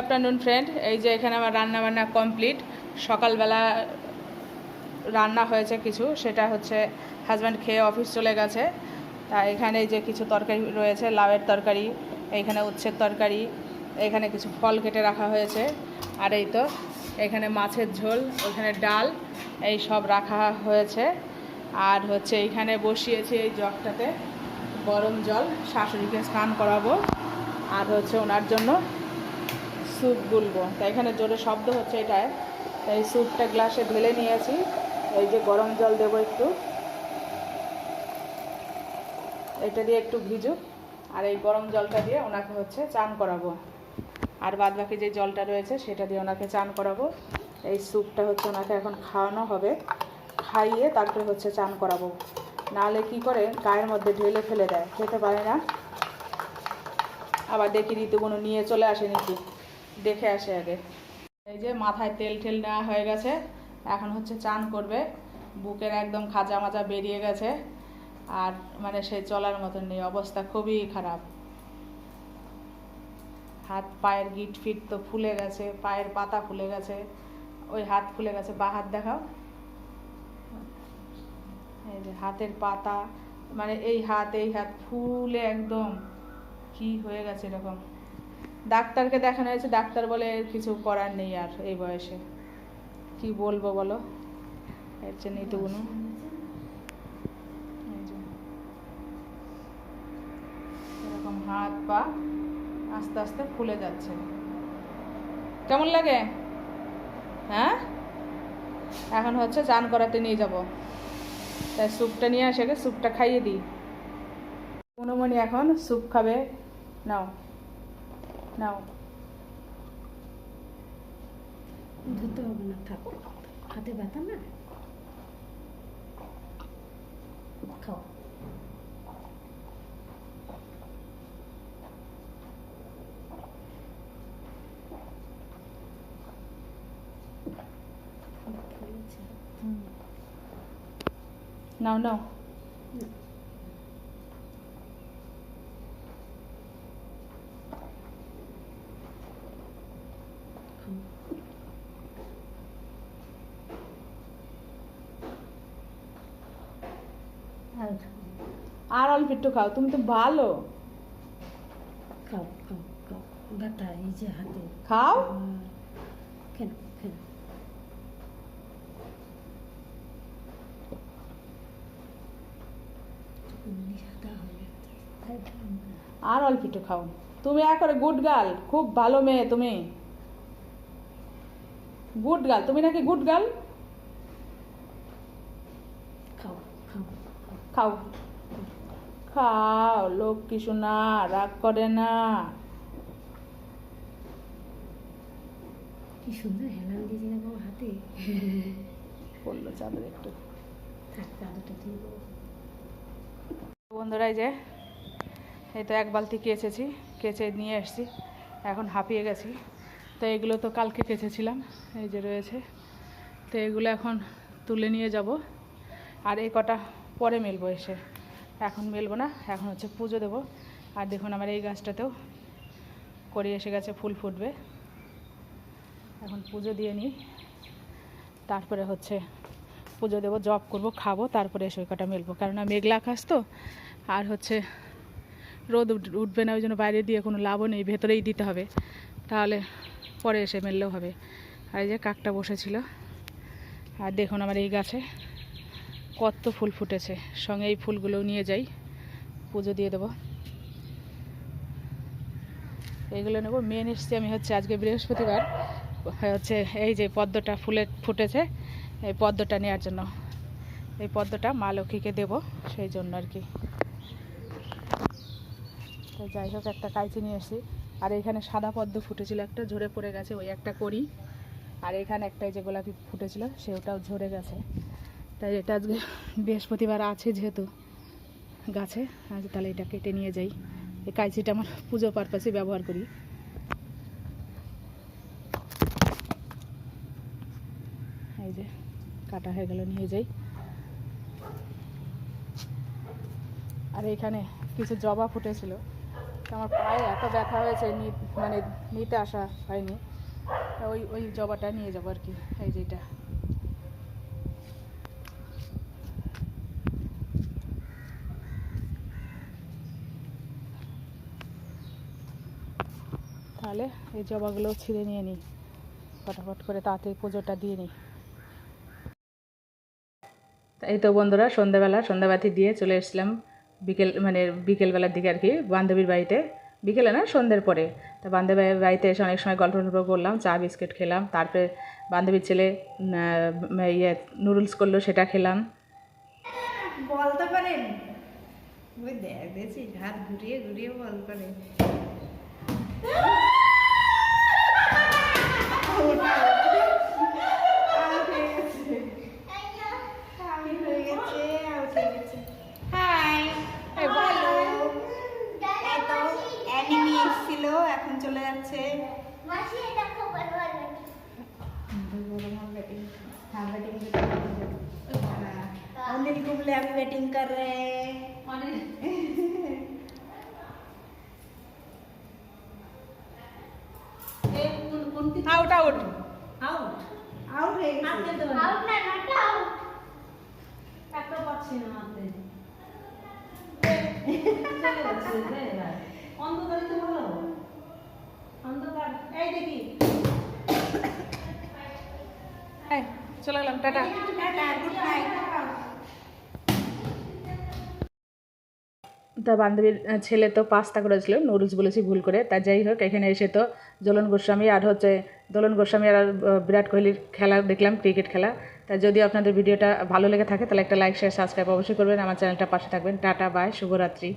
Afternoon friend এই যে এখানে আমার রান্না বান্না কমপ্লিট সকালবেলা রান্না হয়েছে কিছু। সেটা হচ্ছে হাজব্যান্ড খেয়ে অফিস চলে গেছে। তা এখানে যে কিছু তরকারি রয়েছে, লাউয়ের তরকারি এইখানে উচ্ছের তরকারি, এখানে কিছু ফল কেটে রাখা হয়েছে। আর এই তো, এখানে মাছের ঝোল, ওখানে ডাল, এই সব রাখা হয়েছে। আর হচ্ছে এইখানে বসিয়েছি এই জগটাতে গরম জল। শাশুড়িকে স্নান করাবো। আর হচ্ছে ওনার জন্য স্যুপ গুলবো তাই এখানে জোরে শব্দ হচ্ছে এটায়। তাই স্যুপটা গ্লাসে ঢেলে নিয়েছি। এই যে গরম জল দেবো একটু। এটা দিয়ে একটু ভিজুক। আর এই গরম জলটা দিয়ে ওনাকে হচ্ছে চান করাবো। আর বাদ বাকি যে জলটা রয়েছে, সেটা দিয়ে ওনাকে চান করাবো। এই স্যুপটা হচ্ছে ওনাকে এখন খাওয়ানো হবে। খাইয়ে তারপরে হচ্ছে চান করাবো। নাহলে কি করে? গায়ের মধ্যে ঢেলে ফেলে দেয়। খেতে পারে না। আবার দেখি ঋতুগুলো নিয়ে চলে আসে নাকি। দেখে আসে আগে। এই যে মাথায় তেল ঠেল নেওয়া হয়ে গেছে, এখন হচ্ছে চান করবে। বুকের একদম খাজা মাজা বেরিয়ে গেছে, আর মানে সে চলার মতন নেই, অবস্থা খুবই খারাপ। হাত পায়ের গিট ফিট তো ফুলে গেছে, পায়ের পাতা ফুলে গেছে, ওই হাত ফুলে গেছে। বা হাত দেখাও। এই যে হাতের পাতা মানে এই হাত এই হাত ফুলে একদম কি হয়ে গেছে এরকম। ডাক্তারকে দেখানো হয়েছে ডাক্তার বলে কিছু করার নেই আর এই বয়সে। কি বলব বলো? এর চেয়ে নিতুগুনো এই যে। এরকম হাত পা আস্তে আস্তে ফুলে যাচ্ছে। কেমন লাগে? হ্যাঁ? এখন হচ্ছে চান করাতে নিয়ে যাব। তাই স্যুপটা নিয়ে আসে স্যুপটা খাইয়ে দিই। মনোমণি এখন স্যুপ খাবে। নাও। নাও ধুতে হবে না থাক। হাতে ব্যথা না? খাও। নাও নাও খাও। আর। অল্প একটু খাও তুমি তো ভালো। খাও খাও খাও। ব্যথা এই যে হাতে। খাও। আর কেন কেন। আর অল্প একটু খাও। তুমি একবারে গুড গার্ল খুব ভালো মেয়ে তুমি। গুড গার্ল তুমি নাকি গুড গার্ল খাও খাও। খাও। খাও লোক কিছু না রাগ করে না। কি সুন্দর হেলান দিয়েছে দেখো হাতে। পড়ল চাদর একটু। থাক চাদরটা দিয়ে বন্ধুরা এই যে এই তো এক বালতি কেচেছি কেচে নিয়ে এসেছি এখন হাঁপিয়ে গেছি। তো এগুলো তো কালকে কেচেছিলাম এই যে রয়েছে। তো এগুলো এখন তুলে নিয়ে যাব। আর এই কটা পরে মেলবো এসে। এখন মেলবো না, এখন হচ্ছে পুজো দেবো। আর দেখুন আমার এই গাছটাতেও করে এসে গেছে, ফুল ফুটবে। এখন পুজো দিয়ে নিই। তারপরে হচ্ছে পুজো দেবো, জব করব, খাব, তারপরে এসে কটা মেলবো। কেননা মেঘলা আকাশ তো, আর হচ্ছে রোদ উঠবে না, ওই জন্য বাইরে দিয়ে কোনো লাভও নেই, ভেতরেই দিতে হবে। তাহলে পরে এসে মেললেও হবে। আর এই যে কাকটা বসেছিল। আর দেখুন আমার এই গাছে কত ফুল ফুটেছে। সঙ্গে এই ফুলগুলোও নিয়ে যাই। পুজো দিয়ে দেবো। এইগুলো নেব। মেন এসছি আমি হচ্ছে আজকে বৃহস্পতিবার। হচ্ছে এই যে পদ্মটা ফুলে ফুটেছে, এই পদ্মটা নেওয়ার জন্য। এই পদ্মটা মা লক্ষ্মীকে দেবো, সেই জন্য আর কি। তো যাই হোক, একটা কাইচি নিয়ে এসেছি আর এখানে সাদা পদ্ম ফুটেছিল, একটা ঝরে পড়ে গেছে, ওই একটা করি। আর এখানে একটা যে গোলাপি ফুটেছিল, সেটাও ঝরে গেছে। তাই এটা আজকে বৃহস্পতিবার আছে যেহেতু গাছে, আজ তাহলে এটা কেটে নিয়ে যাই। এই কাইচিটা আমার পুজো পারপাসে ব্যবহার করি। এই যে কাটা হয়ে গেল, নিয়ে যাই। আর এখানে কিছু জবা ফুটেছিল। আমার পায়ে এত ব্যথা হয়েছে মানে নিতে আসা হয়নি। ওই ওই জবাটা নিয়ে যাব আর কি। এই যে যেটা তাহলে এই জবাগুলো ছিঁড়ে নিয়ে নিই। ফটাফট করে তাড়াতাড়ি পুজোটা দিয়ে নিই। এই তো বন্ধুরা, সন্ধ্যাবেলা, সন্ধ্যাবাতি দিয়ে চলে এসেছিলাম বিকেল মানে বিকেলবেলার দিকে আর কি, বান্ধবীর বাড়িতে। বিকেলে না, সন্ধ্যের পরে। তা বান্ধবীর বাড়িতে এসে অনেক সময় গল্প টল্প করলাম, চা, বিস্কিট খেলাম, তারপরে বান্ধবীর ছেলে ইয়ে নুডলস করল, সেটা খেলাম। বলতে পারেন ঘুরিয়ে ঘুরিয়ে বল করে এখন চলে যাচ্ছে हाँ बैटिंग अनिल कुंबले अभी बैटिंग कर रहे हैं কোনটি আউট আউট আউট। আউট হয়ে গেছে। আউট না নট আউট। একটা পাচ্ছি না হাতে চলে যাচ্ছে রে অন্ধকারে তো ভালো অন্ধকার। এই দেখি। এই চলে গেলাম টাটা। Tata good night. তা বান্ধবীর ছেলে তো পাস্তা করেছিল, নুডলস বলেছি, ভুল করে। তা যাই হোক, এখানে এসে তো দোলন গোস্বামী আর হচ্ছে দোলন গোস্বামী আর বিরাট কোহলির খেলা দেখলাম, ক্রিকেট খেলা। তা যদি আপনাদের ভিডিওটা ভালো লেগে থাকে, তাহলে একটা লাইক শেয়ার সাবস্ক্রাইব অবশ্যই করবেন। আমার চ্যানেলটা পাশে থাকবেন। টাটা বাই শুভরাত্রি।